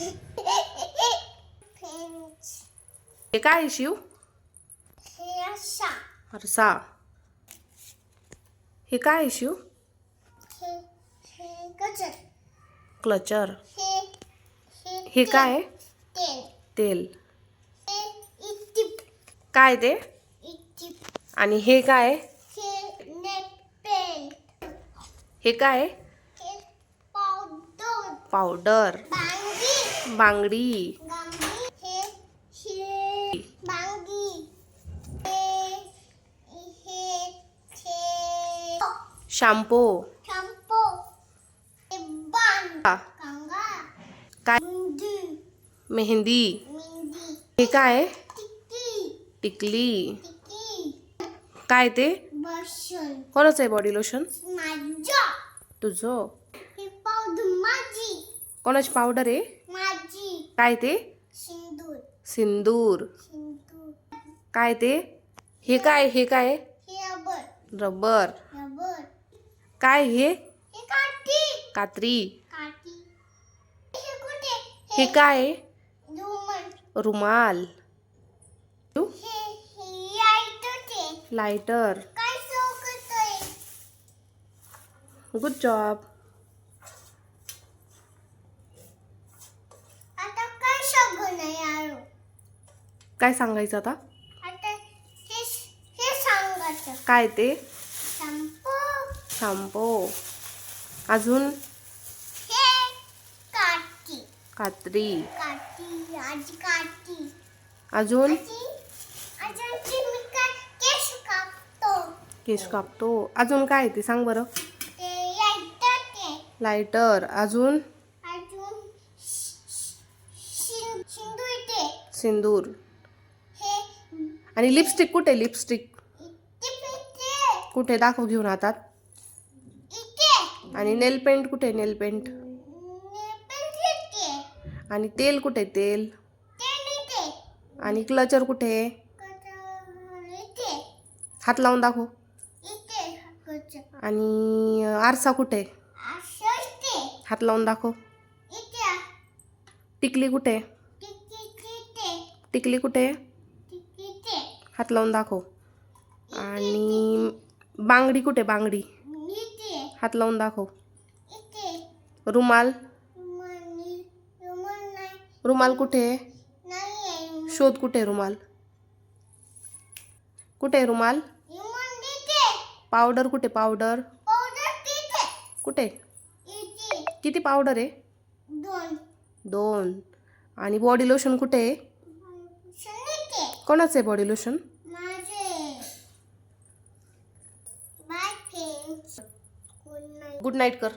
हे काय आहे, शिव? हे आरसा हे काय आहे, शिव? क्लचर. हे काय आहे? तेल. काय ते? आणि हे काय? हे हे काय पावडर पावडर बांगी बांगडी गांगी हे हे बांगी हे हे हे शॅम्पू शॅम्पू हे बाण हा, कंगा काय मेहंदी मेहंदी मेहंदी हे काय आहे? टिक्की टिकली टिक्की काय ते बसन कोणाचं आहे बॉडी लोशन माझा तुझं हे पावडर माझी कोणाची पावडर आहे माझी काय ते? सिंदूर. काय ते? हे काय हे काय? रबर. काय हे? कात्री. हे काय? रुमाल. लायटर गुड जॉब आता काय सगळं यारो काय सांगायचं आता? काय ते? शॅम्पू. अजून? कात्री. अजून? केस कापतो. अजून काय ते सांग बरं. लायटर अजून? सिंदूर. आणि लिपस्टिक कुठे लिपस्टिक कुठे दाखव घेऊन हातात आणि नेल पेंट कुठे नेल पेंट आणि तेल कुठे तेल? आणि क्लचर कुठे हात लावून दाखव. आणि आरसा कुठे हात लावून दाखव. टिकली कुठे टिकली कुठे हात लावून दाखव. आणि बांगडी कुठे बांगडी. हात लावून दाखव. रुमाल. रुमाल. कुठे आहे? शोध कुठे रुमाल? कुठे रुमाल? पावडर कुठे? पावडर. कुठे? किती पावडर आहे? दोन. आणि बॉडी लोशन कुठे आहे? कोणाचं आहे बॉडी लोशन गुड नाईट कर.